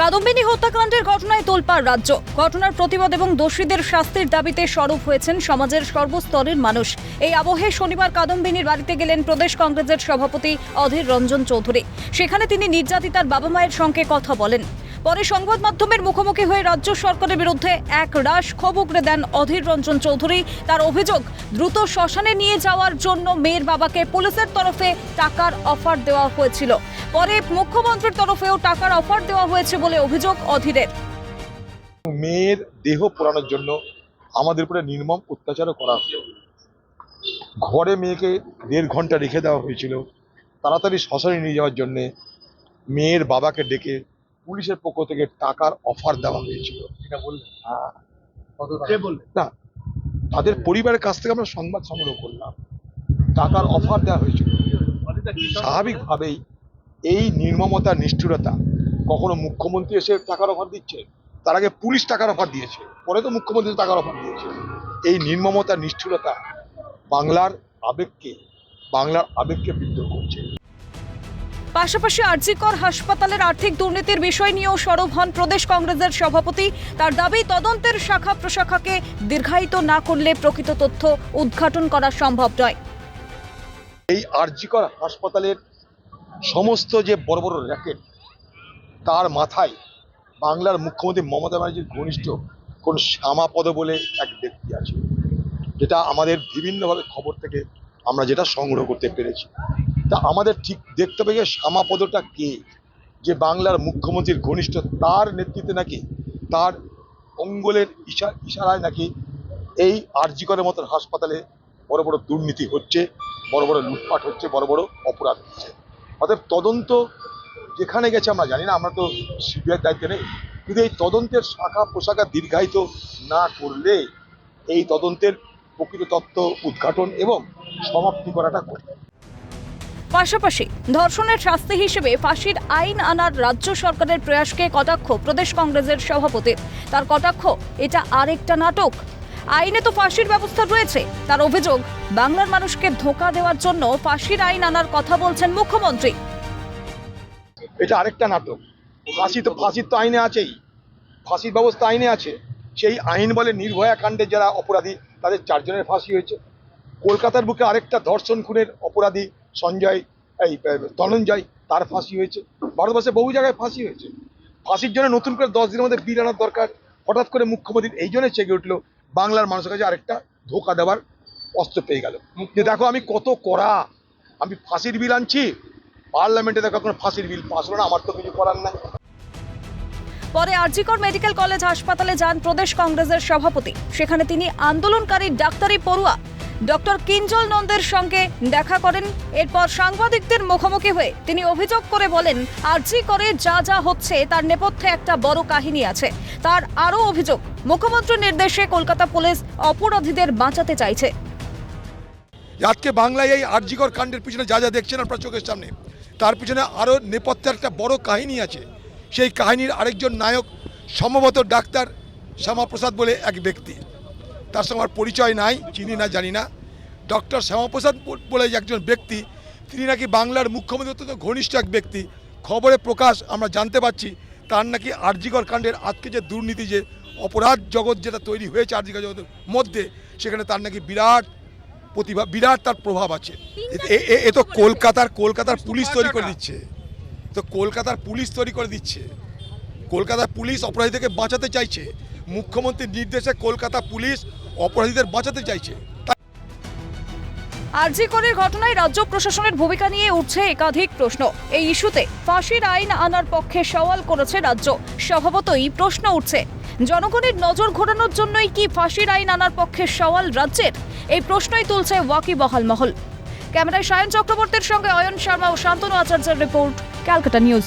কাদম্বিনী হত্যাকাণ্ডের ঘটনায় তোলপাড় রাজ্য। ঘটনার প্রতিবাদ এবং দোষীদের শাস্তির দাবিতে স্বরূপ হয়েছেন সমাজের সর্বস্তরের মানুষ। এই আবহে শনিবার কাদম্বিনীর বাড়িতে গেলেন প্রদেশ কংগ্রেসের সভাপতি অধীর রঞ্জন চৌধুরী। সেখানে তিনি নির্যাতিতার বাবা মায়ের সঙ্গে কথা বলেন। পরে সংবাদ মাধ্যমের মুখোমুখি হয়ে রাজ্য সরকারের বিরুদ্ধে এক রাশ ক্ষোভ উগড়ে দেন অধীর রঞ্জন চৌধুরী। তার অভিযোগ, দ্রুত শ্মশানে নিয়ে যাওয়ার জন্য মেয়ের বাবাকে পুলিশের তরফে টাকার অফার দেওয়া হয়েছিল। পরে মুখ্যমন্ত্রীর তরফেও টাকার অফার দেওয়া হয়েছে বলে অভিযোগ অধীরের। মেয়ের দেহ পোড়ানোর জন্য আমাদের উপরে নির্মম অত্যাচারও করা হতো ঘরে মেয়েকে দেড় ঘণ্টা রেখে দেওয়া হয়েছিল। তাড়াতাড়ি শ্মশানে নিয়ে যাওয়ার জন্যে মেয়ের বাবাকে ডেকে পুলিশের পক্ষ থেকে টাকার অফার দেওয়া হয়েছিল। এটা বললেন? হ্যাঁ। না তাদের পরিবারের কাছ থেকে আমরা সংবাদ সংগ্রহ করলাম। টাকার অফার দেওয়া হয়েছিল। স্বাভাবিকভাবেই এই নির্মমতা নিষ্ঠুরতা কখনো মুখ্যমন্ত্রী এসে টাকার অফার দিচ্ছে তার আগে পুলিশ টাকার অফার দিয়েছে পরে তো মুখ্যমন্ত্রী টাকার অফার দিয়েছে। এই নির্মমতা নিষ্ঠুরতা বাংলার আবেগকে বাংলার আবেগকে বিদ্রোহ করছে। পাশাপাশি আরজিকর হাসপাতালের আর্থিক দুর্নীতির বিষয় নিয়েও সরব হন প্রদেশ কংগ্রেসের সভাপতি। তার দাবি, তদন্তের শাখা প্রশাখাকে দীর্ঘায়িত না করলে প্রকৃত তথ্য উদ্ঘাটন করা সম্ভব নয়। এই আরজিকর হাসপাতালের সমস্ত যে বড় বড় র্যাকেট, তার মাথায় বাংলার মুখ্যমন্ত্রী মমতা ব্যানার্জির ঘনিষ্ঠ কোন শ্যামাপদ বলে এক ব্যক্তি আছে। যেটা আমাদের বিভিন্নভাবে খবর থেকে আমরা যেটা সংগ্রহ করতে পেরেছি। তা আমাদের ঠিক দেখতে হবে যে শ্যামাপদটা কে? যে বাংলার মুখ্যমন্ত্রীর ঘনিষ্ঠ তার নেতৃত্বে নাকি? তার অঙ্গলের ইশা, ইশারায় নাকি এই আরজিকরের মতন হাসপাতালে বড় বড় দুর্নীতি হচ্ছে, বড় বড় লুটপাট হচ্ছে, বড় বড় অপরাধ হচ্ছে। অতএব তদন্ত যেখানে গেছে আমরা জানি না, আমরা তো সিবিআই দায়িত্বে নেই। কিন্তু এই তদন্তের শাখা পোশাখা দীর্ঘায়িত না করলে এই তদন্তের প্রকৃত তত্ত্ব উদ্ঘাটন এবং সমাপ্তি করাটা কঠিন। পাশাপাশি ধর্ষণের শাস্তি হিসেবে ফাঁসির আইন আনার রাজ্য সরকারের প্রয়াসকে কটাক্ষ প্রদেশ কংগ্রেসের সভাপতির তার কটাক্ষ, এটা আরেকটা নাটক। আইনে তো ফাঁসির ব্যবস্থা রয়েছে। তার অভিযোগ, বাংলার মানুষকে ধোঁকা দেওয়ার জন্য ফাঁসির আইন আনার কথা বলছেন মুখ্যমন্ত্রী। এটা আরেকটা নাটক। ফাঁসি তো ফাঁসির তো আইনে আছেই। ফাঁসির ব্যবস্থা আইনে আছে। সেই আইন বলে নির্ভয়া কাণ্ডে যারা অপরাধী, তাদের চারজনের ফাঁসি হয়েছে। কলকাতার বুকে আরেকটা ধর্ষণ খুনের অপরাধী সঞ্জয়, এই ধনঞ্জয়, তার ফাঁসি হয়েছে। ভারতবর্ষে বহু জায়গায় ফাঁসি হয়েছে। ফাঁসির জন্য নতুন করে দশ দিনের মধ্যে বিল আনার দরকার। হঠাৎ করে মুখ্যমন্ত্রী এই জন্য চেগে উঠল, বাংলার মানুষের কাছে আরেকটা ধোকা দেওয়ার অস্ত্র পেয়ে গেল। যে দেখো, আমি কত করা আমি ফাঁসির বিল আনছি, পার্লামেন্টে দেখো কোনো ফাঁসির বিল পাস হলো না, আমার তো কিছু করার নাই। পরে আরজিকর মেডিকেল কলেজ হাসপাতালে যান প্রদেশ কংগ্রেসের সভাপতি। সেখানে তিনি আন্দোলনকারী ডাক্তারি পড়ুয়া ডক্টর কিঞ্জল নন্দের সঙ্গে দেখা করেন। এরপর সাংবাদিকদের মুখোমুখি হয়ে তিনি অভিযোগ করে বলেন, আরজি করে যা যা হচ্ছে তার নেপথ্যে একটা বড় কাহিনী আছে। তার আরও অভিযোগ, মুখ্যমন্ত্রীর নির্দেশে কলকাতা পুলিশ অপরাধীদের বাঁচাতে চাইছে। আজকে বাংলায় এই আরজিকর কাণ্ডের পিছনে যা যা দেখছেন আপনার চোখের সামনে, তার পিছনে আরও নেপথ্যের একটা বড় কাহিনী আছে। সেই কাহিনীর আরেকজন নায়ক, সম্ভবত ডাক্তার শ্যামাপ্রসাদ বলে এক ব্যক্তি। তার সঙ্গে আমার পরিচয় নাই, চিনি না, জানি না। ডক্টর শ্যামাপ্রসাদ বলে একজন ব্যক্তি, তিনি নাকি বাংলার মুখ্যমন্ত্রী, অত্যন্ত ঘনিষ্ঠ এক ব্যক্তি। খবরে প্রকাশ আমরা জানতে পারছি, তার নাকি আরজিকর কাণ্ডের আজকে যে দুর্নীতি, যে অপরাধ জগৎ যেটা তৈরি হয়েছে আরজিকর জগতের মধ্যে, সেখানে তার নাকি বিরাট প্রতিভা, বিরাট তার প্রভাব আছে। এ- তো কলকাতার কলকাতার পুলিশ তৈরি করে দিচ্ছে। তো কলকাতার পুলিশ তৈরি করে দিচ্ছে। কলকাতার পুলিশ অপরাধীদেরকে বাঁচাতে চাইছে। মুখ্যমন্ত্রীর নির্দেশে কলকাতা পুলিশ অপরাধীদের বাঁচাতে চাইছে। আরজি ঘটনায় রাজ্য প্রশাসনের ভূমিকা নিয়ে উঠছে একাধিক প্রশ্ন। এই ইস্যুতে ফাঁসির আইন আনার পক্ষে সওয়াল করেছে রাজ্য। স্বভাবতই প্রশ্ন উঠছে, জনগণের নজর ঘোরানোর জন্যই কি ফাঁসির আইন আনার পক্ষে সওয়াল রাজ্যের? এই প্রশ্নই তুলছে ওয়াকিবহাল মহল। ক্যামেরায় সায়ন চক্রবর্তীর সঙ্গে অয়ন শর্মা ও শান্তনু আচার্যের রিপোর্ট, ক্যালকাটা নিউজ।